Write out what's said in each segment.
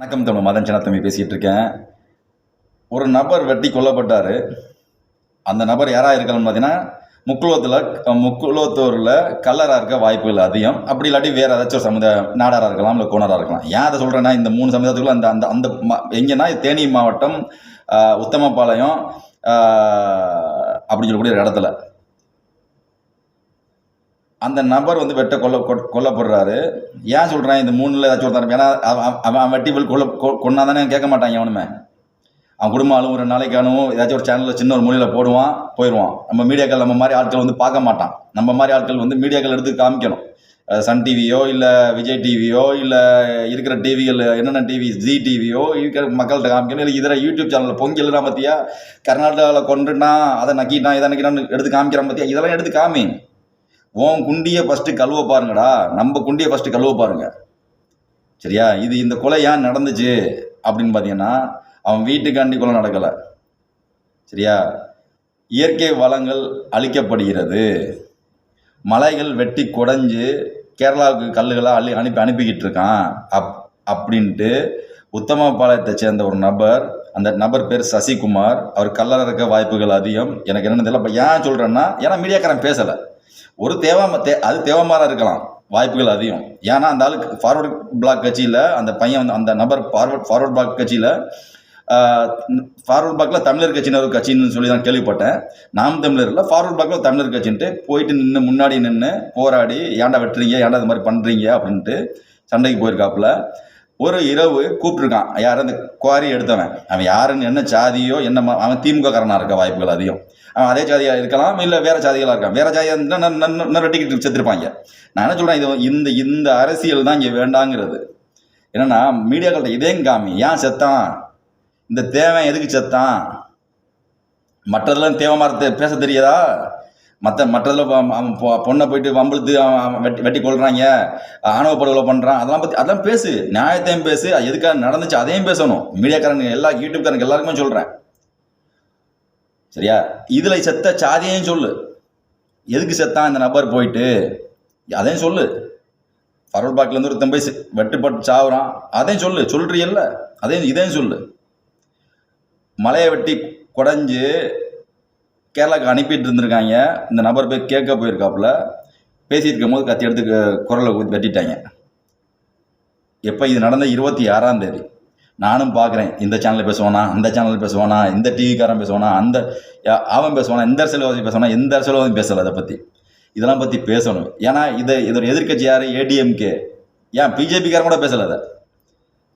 வணக்கம் தமிழ் மதன் சின்னத்தம்பி பேசிகிட்டு இருக்கேன் ஒரு நபர் வெட்டி கொல்லப்பட்டார். அந்த நபர் யாராக இருக்கணும்னு பார்த்தீங்கன்னா முக்குலத்தில் முக்குலத்தூரில் கல்லராக இருக்க வாய்ப்புகள் அதிகம். அப்படி இல்லாட்டி வேறு ஏதாச்சும் ஒரு சமுதாய நாடாராக இருக்கலாம் இல்லை கோணராக இருக்கலாம். ஏன் அதை சொல்கிறேன்னா இந்த மூணு சமுதாயத்துக்குள்ள அந்த அந்த அந்த எங்கன்னா தேனி மாவட்டம் உத்தமபாளையம் அப்படின்னு சொல்லக்கூடிய ஒரு இடத்துல. அந்த நபர் வந்து வெட்ட கொல்ல கொல்லப்படுறாரு. ஏன் சொல்கிறேன் இந்த மூணில் ஏதாச்சும் ஒருத்தர் ஏன்னா அவன் அவன் அவன் கொல்ல கொ- கொன்னா தானே கேட்க மாட்டாங்க அவனுமே. அவன் குடும்பம் ஆளும் ஒரு நாளைக்கு ஏதாச்சும் ஒரு சேனலில் சின்ன ஒரு மொழியில் போடுவான் போயிடுவான். நம்ம மீடியாக்கள் நம்ம மாதிரி ஆட்கள் வந்து பார்க்க மாட்டான். நம்ம மாதிரி ஆட்கள் வந்து மீடியாக்கள் எடுத்து காமிக்கணும். சன் டிவியோ இல்லை விஜய் டிவியோ இல்லை இருக்கிற டிவிகள் என்னென்ன டிவி ஜி டிவியோ இருக்கிற மக்கள்கிட்ட காமிக்கணும். இல்லை இதர யூடியூப் சேனலில் பொங்கல்லாம் பார்த்தியா கர்நாடகாவில் கொண்டுட்டான் அதை நக்கிட்டான் இதை நக்கிட்டான்னு எடுத்து காமிக்கிறான் பார்த்தியா இதெல்லாம் எடுத்து காமி. உன் குண்டியை ஃபஸ்ட்டு கழுவ பாருங்கடா. நம்ம குண்டியை ஃபஸ்ட்டு கழுவ பாருங்க. சரியா? இது இந்த கொலை ஏன் நடந்துச்சு? அப்படின்னு பார்த்தீங்கன்னா அவன் வீட்டுக்காண்டி கொலை நடக்கலை. சரியா? இயற்கை வளங்கள் அழிக்கப்படுகிறது. மலைகள் வெட்டி குடஞ்சு கேரளாவுக்கு கல்லுகளை அள்ளி அனுப்பி அனுப்பிக்கிட்டு இருக்கான். அப் அப்படின்ட்டு உத்தமபாளையத்தை சேர்ந்த ஒரு நபர் அந்த நபர் பேர் சசிகுமார் அவர் கல்லற இருக்க வாய்ப்புகள் அதிகம். எனக்கு என்னென்னு தெரியல. இப்போ ஏன் சொல்கிறேன்னா ஏன்னா மீடியாக்காரன் பேசலை. ஒரு தேவாம தே அது தேவமாரா இருக்கலாம் வாய்ப்புகள் அதிகம். ஏன்னா அந்த ஆளுக்கு ஃபார்வர்ட் பிளாக் கட்சியில் அந்த பையன் வந்து அந்த நபர் ஃபார்வர்ட் ஃபார்வர்ட் பிளாக் கட்சியில் ஃபார்வர்ட் பிளாக்ல தமிழர் கட்சின்னு ஒரு கட்சின்னு சொல்லி தான் கேள்விப்பட்டேன். நாம் தமிழரில் ஃபார்வர்ட் பிளாக்ல தமிழர் கட்சின்ட்டு போயிட்டு நின்று முன்னாடி நின்று போராடி ஏன்டா வெட்டுறீங்க ஏன்டா இது மாதிரி பண்ணுறீங்க அப்படின்ட்டு சண்டைக்கு போயிருக்காப்புல. ஒரு இரவு கூப்பிட்டுருக்கான். யார்? அந்த குவாரி எடுத்தவன். அவன் யாருன்னு என்ன சாதியோ என்ன அவன் திமுக காரனாக இருக்க வாய்ப்புகள் அதிகம். அவன் அதே சாதியாக இருக்கலாம் இல்லை வேற சாதிகளாக இருக்கான் வேற ஜாதியாக இருந்தால் இன்னும் வெட்டிக்கிட்டு செத்துருப்பாங்க. நான் என்ன சொல்கிறேன் இது இந்த இந்த அரசியல் தான் இங்கே வேண்டாங்கிறது. என்னன்னா மீடியாக்கள்கிட்ட இதையும் காமி. ஏன் செத்தான்? இந்த தேவன் எதுக்கு செத்தான்? மற்றதெல்லாம் தேவை மரத்தை பேச தெரியாதா? மற்ற மற்றதில் பொ- பொண்ணை போயிட்டு வம்பிழுத்து அவன் அவன் வெட்டி வெட்டி கொள்றாங்க ஆணவ படுகொலை பண்ணுறான் அதெல்லாம் பற்றி அதெல்லாம் பேசு. நியாயத்தையும் பேசு. அது எதுக்காக நடந்துச்சு அதையும் பேசணும். மீடியாக்காரங்க எல்லா யூடியூப்காரங்க எல்லாருக்குமே சொல்கிறேன் சரியா? இதில் செத்த சாதியையும் சொல்லு. எதுக்கு செத்தான் இந்த நபர் போயிட்டு? அதையும் சொல்லு. பரவல் பாக்லேருந்து ஒருத்தன் போய் வெட்டுப்பட்டு சாவுறான். அதையும் சொல்லு. சொல்றியல்ல. அதையும் இதையும் சொல்லு. மலையை வெட்டி குடஞ்சு கேரளாவுக்கு அனுப்பிட்டு இருந்திருக்காங்க. இந்த நபர் போய் கேட்க போயிருக்காப்புல. பேசிட்டு இருக்கும்போது கத்தி எடுத்து குரலை ஊத்தி வெட்டிட்டாங்க. எப்போ இது நடந்த இருபத்தி ஆறாம் தேதி. நானும் பார்க்குறேன் இந்த சேனலில் பேசுவானா அந்த சேனலில் பேசுவானா இந்த டிவிக்காரன் பேசுவானா அந்த யா- அவன் பேசுவானா இந்த அரசியல்வாதி பேசுவானா எந்த அரசியல்வாதியும் பேசலை அதை பற்றி இதெல்லாம் பற்றி பேசணும். ஏன்னா இதை இதோட எதிர்க்கட்சி யார்? ஏடிஎம்கே ஏன் பிஜேபிக்காரன் கூட பேசலை அதை.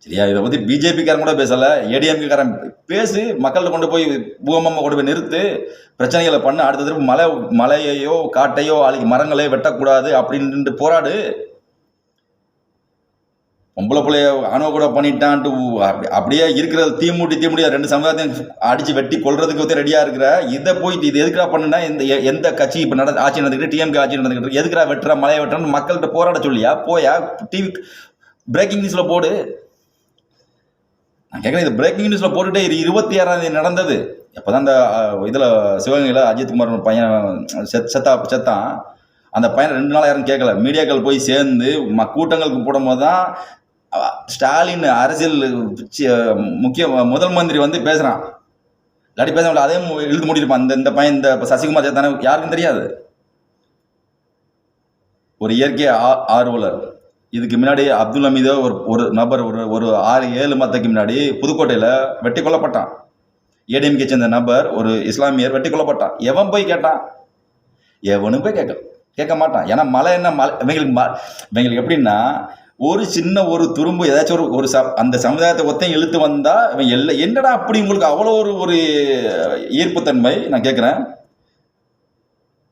சரியா? இதை பற்றி பிஜேபிக்காரன் கூட பேசலை. ஏடிஎம்கேக்காரன் பேசு மக்கள்கிட்ட கொண்டு போய் பூகம்பமாக கொண்டு போய் நிறுத்து பிரச்சனைகளை பண்ண. அடுத்த திருப்பி மலை மலையையோ காட்டையோ அழி மரங்களையோ வெட்டக்கூடாது அப்படின்ட்டு போராடு. பொம்பளை பிள்ளைய அணுவ கூட பண்ணிட்டான்ட்டு அப்படி- அப்படியே இருக்கிறது தீ மூட்டி தீ ரெண்டு சமுதாயத்தையும் அடிச்சு வெட்டி கொள்றதுக்கு வந்து ரெடியா இருக்கிற இதை போயிட்டு இது எதுக்குடா பண்ணுனா இந்த எந்த கட்சி இப்போ நட ஆட்சி நடந்துக்கிட்டு டிஎம்கே ஆட்சி நடந்துக்கிட்டு இருக்கு, எதுக்குடா வெட்டுற மலையை வெட்டுறன்னு மக்கள்கிட்ட போராட சொல்லியா? போயா டிவி பிரேக்கிங் நியூஸ்ல போடு. நான் கேட்குறேன் இது பிரேக்கிங் நியூஸில் போட்டுகிட்டே இரு இருபத்தி ஆறாம் தேதி நடந்தது. எப்போதான் அந்த இதில் சிவகங்கையில் அஜித்குமார் பையன் செத் செத்தா செத்தான். அந்த பையன் ரெண்டு நாள் யாரும் கேட்கல. மீடியாக்கள் போய் சேர்ந்து ம கூட்டங்களுக்கு போடும்போது தான் ஸ்டாலின் அரசியல் முக்கிய முதல் மந்திரி வந்து பேசுகிறான் இல்லாட்டி பேச முடியல அதையும் இழுத்து இந்த இந்த பையன் இந்த சசிகுமார் சேத்தானே யாருக்கும் தெரியாது. ஒரு இயற்கை ஆ- ஆர்வலர். இதுக்கு முன்னாடி அப்துல் அமீதோ ஒரு ஒரு நபர் ஒரு ஒரு ஆறு ஏழு மாதத்துக்கு முன்னாடி புதுக்கோட்டையில் வெட்டி கொல்லப்பட்டான். ஏடிஎம்கே சேர்ந்த நபர் ஒரு இஸ்லாமியர் வெட்டி கொல்லப்பட்டான். எவன் போய் கேட்டான்? எவனும் போய் கேட்க கேட்க மாட்டான். ஏன்னா மலை என்ன மலை இவங்களுக்கு ம இவங்களுக்கு எப்படின்னா ஒரு சின்ன ஒரு துரும்பு ஏதாச்சும் ஒரு ஒரு ச அந்த சமுதாயத்தை ஒத்தையும் இழுத்து வந்தால் இவன் எல்லா என்னடா அப்படி உங்களுக்கு அவ்வளோ ஒரு ஒரு ஈர்ப்புத்தன்மை? நான் கேட்குறேன்.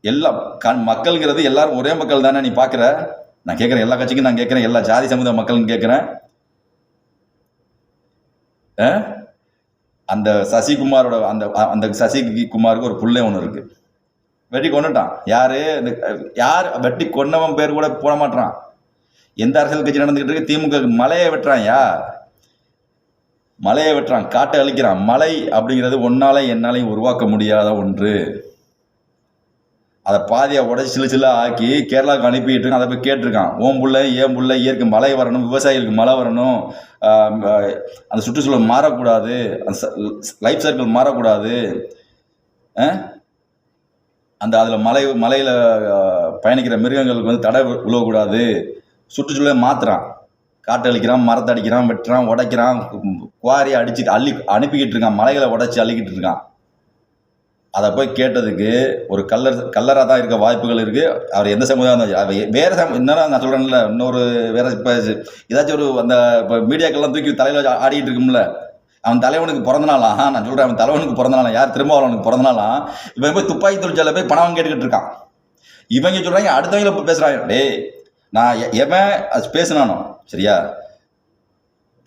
எல்லாம் கண் மக்கள்ங்கிறது எல்லாரும் ஒரே மக்கள் தானே நீ பார்க்குற நான் கேட்குறேன் எல்லா கட்சிக்கும் நான் கேட்குறேன் எல்லா ஜாதி சமுதாய மக்களும் கேட்குறேன் அந்த சசிகுமாரோட அந்த அந்த சசிகுமாருக்கு ஒரு புள்ளை ஒன்று இருக்கு. வெட்டி கொண்டுட்டான் யாரு? இந்த யார் வெட்டி கொன்னவன் பேர் கூட போட மாட்டான் எந்த அரசியல் கட்சி நடந்துகிட்டு இருக்கு? திமுக மலையை வெட்டுறான் யா மலையை வெட்டுறான் காட்டை அழிக்கிறான். மலை அப்படிங்கிறது ஒன்னாலே என்னாலையும் உருவாக்க முடியாத ஒன்று. அதை பாதியாக உடச்சி சில்லு சில்லாக ஆக்கி கேரளாவுக்கு அனுப்பிட்டு இருக்கான் அதை போய் கேட்டிருக்கான். ஓம் புள்ள ஏன் புள்ள இயற்கை மழை வரணும் விவசாயிகளுக்கு மழை வரணும். அந்த சுற்றுச்சூழல் மாறக்கூடாது. அந்த லைஃப் சர்க்கிள் மாறக்கூடாது. அந்த அதில் மலை மலையில் பயணிக்கிற மிருகங்களுக்கு வந்து தடை விழுவக்கூடாது சுற்றுச்சூழலை மாற்றுறான் காட்டு அழிக்கிறான் மரத்தை அடிக்கிறான் வெட்டுறான் உடைக்கிறான் குவாரியை அடிச்சு அள்ளி அனுப்பிக்கிட்டு இருக்கான் மலைகளை உடச்சி அள்ளிக்கிட்டு இருக்கான். அதை போய் கேட்டதுக்கு ஒரு கல்லர் கல்லராக தான் இருக்க வாய்ப்புகள் இருக்குது அவர் எந்த சமுதாயம் தான் வேறு சம இன்னும் நான் சொல்கிறேன்ல இன்னொரு வேறு இப்போ ஏதாச்சும் ஒரு அந்த இப்போ மீடியாக்கள்லாம் தூக்கி தலையில் வச்சு ஆடிட்டு இருக்கும்ல அவன் தலைவனுக்கு பிறந்த நாளா நான் சொல்கிறேன் அவன் தலைவனுக்கு பிறந்த நாளா யார் திருமாவளவனுக்கு பிறந்த நாளா இவன் போய் துப்பாக்கி தொழிற்சாலை போய் பணம் கேட்டுக்கிட்டு இருக்கான் இவங்க சொல்கிறாங்க அடுத்தவங்கள இப்போ பேசுகிறாங்க டேய் நான் எ- எவன் அது பேசினானோ சரியா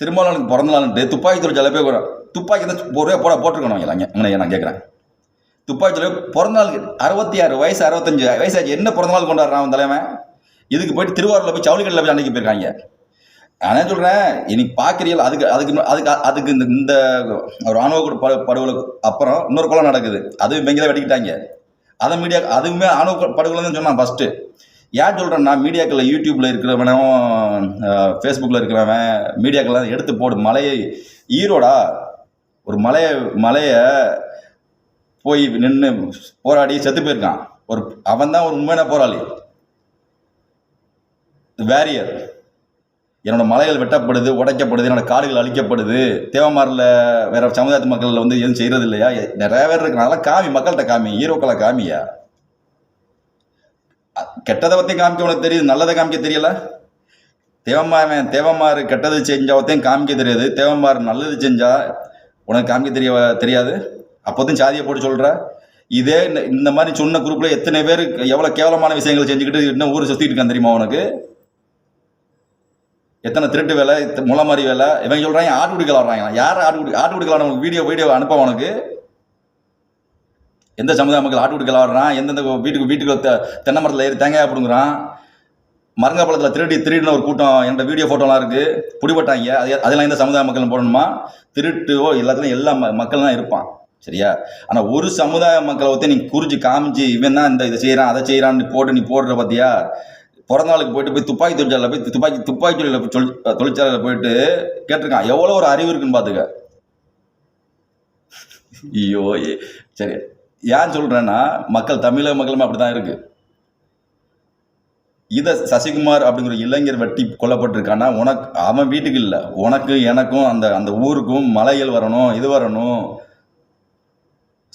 திருமாவளவனுக்கு பிறந்த நாள்ன்ட்டு துப்பாக்கி தொழிற்சாலை போய் துப்பாக்கி தான் ஒரு போட போட்டிருக்கணும் அவங்க அங்கே நான் கேட்குறேன் துப்பாக்கி தொழில் பிறந்த நாள் அறுபத்தி ஆறு வயசு அறுபத்தஞ்சு வயசாச்சு. என்ன பிறந்த நாள் கொண்டாடுறான் அவன் தலைவன்? இதுக்கு போயிட்டு திருவாரூரில் போய் ஜவுளிக்கடையில் போய் அன்றைக்கி போயிருக்காங்க. நான் சொல்கிறேன் இன்னைக்கு பார்க்குறீங்களா அதுக்கு அதுக்கு அதுக்கு அதுக்கு இந்த இந்த ஒரு படு படுகொலைக்கு அப்புறம் இன்னொரு கொலை நடக்குது. அது இவங்க வெடிக்கிட்டாங்க வெட்டிக்கிட்டாங்க. அதை மீடியா அதுவுமே ராணுவ படுகொலைன்னு சொன்னான் ஃபஸ்ட்டு ஏன் சொல்கிறேன்னா மீடியாக்களில் யூடியூப்பில் இருக்கிறவனும் ஃபேஸ்புக்கில் இருக்கிறவன் மீடியாக்கள்லாம் எடுத்து போடு மலையை ஈரோடா ஒரு மலையை மலையை போய் நின்று போராடி செத்து போயிருக்கான். ஒரு அவன் தான் ஒரு உண்மையான போராளி. வேரியர் என்னோட மலைகள் வெட்டப்படுது உடைக்கப்படுது என்னோட காடுகள் அழிக்கப்படுது. தேவமாரில் வேற சமுதாயத்து மக்கள் வந்து எதுவும் செய்யறது இல்லையா நிறைய பேர் இருக்கிறனால காமி மக்கள்கிட்ட காமி ஹீரோக்களை காமியா? கெட்டதை பற்றி காமிக்க உனக்கு தெரியுது நல்லதை காமிக்க தெரியல? தேவமாரன் தேவமாறு கெட்டது செஞ்சவத்தையும் காமிக்க தெரியாது. தேவமாறு நல்லது செஞ்சா உனக்கு காமிக்க தெரிய தெரியாது? அப்போதும் சாதியை போட்டு சொல்கிற இதே இந்த- மாதிரி சொன்ன குரூப்பில் எத்தனை பேர் எவ்வளோ கேவலமான விஷயங்கள் செஞ்சுக்கிட்டு இன்னும் ஊரை சுற்றிட்டு இருக்கான் தெரியுமா உனக்கு? எத்தனை திருட்டு வேலை முளை மாதிரி வேலை இவங்க ஆட்டு ஆட்டுக்குடி வர்றாங்க யார் ஆட்டுக்குடி ஆட்டுக்குடி உனக்கு வீடியோ வீடியோ அனுப்ப உனக்கு? எந்த சமுதாய மக்கள் ஆட்டுக்குடி வர்றான்? எந்தெந்த வீட்டுக்கு வீட்டுக்கு தென்னை மரத்தில் ஏறி தேங்காய் பிடுங்குறான்? மரங்கப்பழத்தில் திருடி திருடின ஒரு கூட்டம் என்கிட்ட வீடியோ ஃபோட்டோலாம் இருக்குது பிடிபட்டாங்க. அது அதெல்லாம் எந்த சமுதாய மக்கள் போடணுமா? திருட்டுவோ எல்லாத்துலையும் எல்லா ம மக்கள் தான் இருப்பான். சரியா? ஆனால் ஒரு சமுதாய மக்களை ஒருத்தன் நீ குறிஞ்சு காமிச்சு இவன் தான் இந்த இதை செய்கிறான் அதை செய்கிறான்னு போட்டு நீ போடுற பார்த்தியா பிறந்த நாளுக்கு போயிட்டு போய் துப்பாக்கி தொழிற்சாலையில் போய் துப்பாக்கி துப்பாக்கி தொழிலில் போய் தொழில் தொழிற்சாலையில் போயிட்டு கேட்டிருக்கான் எவ்வளோ ஒரு அறிவு இருக்குன்னு பார்த்துக்க ஐயோ சரி. ஏன் சொல்கிறேன்னா மக்கள் தமிழக மக்களுமே அப்படி தான் இருக்குது இதை சசிகுமார் அப்படிங்கிற இளைஞர் வெட்டி கொல்லப்பட்டிருக்கான்னா உனக்கு அவன் வீட்டுக்கு இல்லை. உனக்கு எனக்கும் அந்த அந்த ஊருக்கும் மலைகள் வரணும் இது வரணும்.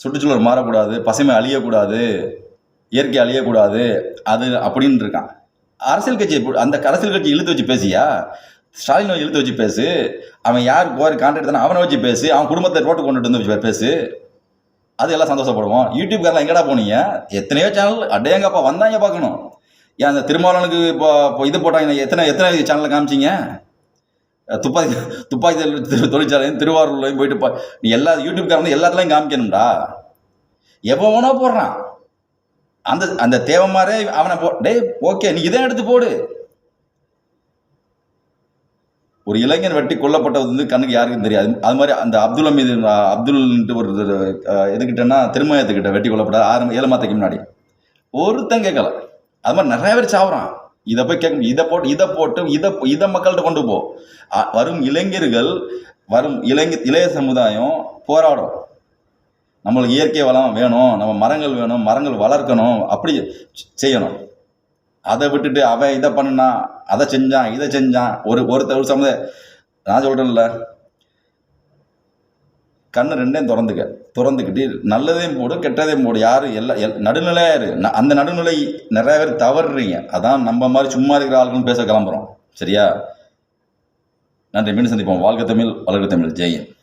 சுற்றுச்சூழல் மாறக்கூடாது பசுமை அழியக்கூடாது இயற்கை அழியக்கூடாது அது அப்படின்னு இருக்கான். அரசியல் கட்சி அந்த அரசியல் கட்சி இழுத்து வச்சு பேசியா? ஸ்டாலினை இழுத்து வச்சு பேசு. அவன் யார் கோரி கான்ட்ராக்ட் தானே அவனை வச்சு பேசு. அவன் குடும்பத்தை ரோட்டு கொண்டுட்டு வந்து வச்சு பேசு. அது எல்லாம் சந்தோஷப்படுவோம். யூடியூப்காரெலாம் எங்கடா போனீங்க? எத்தனையோ சேனல் அடையங்கப்பா வந்தாங்க பார்க்கணும். ஏன் அந்த திருமாவளவனுக்கு இப்போ இப்போ இது போட்டாங்க எத்தனை எத்தனை சேனலில் காமிச்சிங்க? துப்பாக்கி துப்பாக்கி தொழிற்சாலையும் திருவாரூர்லையும் போயிட்டு பா நீ எல்லா யூடியூப்காரன் எல்லாத்துலையும் காமிக்கணும்டா. எவன் வேணா போடுறான். அந்த அந்த தேவமாரே அவனை போ டேய் ஓகே நீ இதை எடுத்து போடு. ஒரு இளைஞன் வெட்டி கொல்லப்பட்டது வந்து கண்ணுக்கு யாருக்கும் தெரியாது. அது மாதிரி அந்த அப்துல் அமீது அப்துல்ன்ட்டு ஒரு எதுக்கிட்டேன்னா எதுக்கிட்டன்னா திருமயத்துக்கிட்ட வெட்டி கொல்லப்பட்ட ஆறு ஏழு மாதத்துக்கு முன்னாடி. ஒருத்தன் கேட்கல. அது மாதிரி நிறைய பேர் சாவுறான். இதை போய் கேட்க இதை போட்டு இதை போட்டு இதை இதை மக்கள்கிட்ட கொண்டு போ. வரும் இளைஞர்கள் வரும் இளைஞ இளைய சமுதாயம் போராடும். நம்மளுக்கு இயற்கை வளம் வேணும் நம்ம மரங்கள் வேணும் மரங்கள் வளர்க்கணும் அப்படி செ- செய்யணும். அதை விட்டுட்டு அவன் இதை பண்ணான் அதை செஞ்சான் இதை செஞ்சான். ஒரு ஒருத்தர் ஒரு சமுதாயம் நான் சொல்கிறேன்ல கண்ணு ரெண்டையும் திறந்துக்க. திறந்துக்கிட்டு நல்லதையும் போடு கெட்டதையும் போடு. யார்? எல்லா எல் நடுநிலையாக இரு அந்த நடுநிலை நிறைய பேர் தவறுறீங்க. அதான் நம்ம மாதிரி சும்மா இருக்கிற ஆளுங்களும் பேச கிளம்புறோம். சரியா? நன்றி. மீண்டும் சந்திப்போம். வாழ்க்கை தமிழ் வளர்க்க தமிழ். ஜெயின்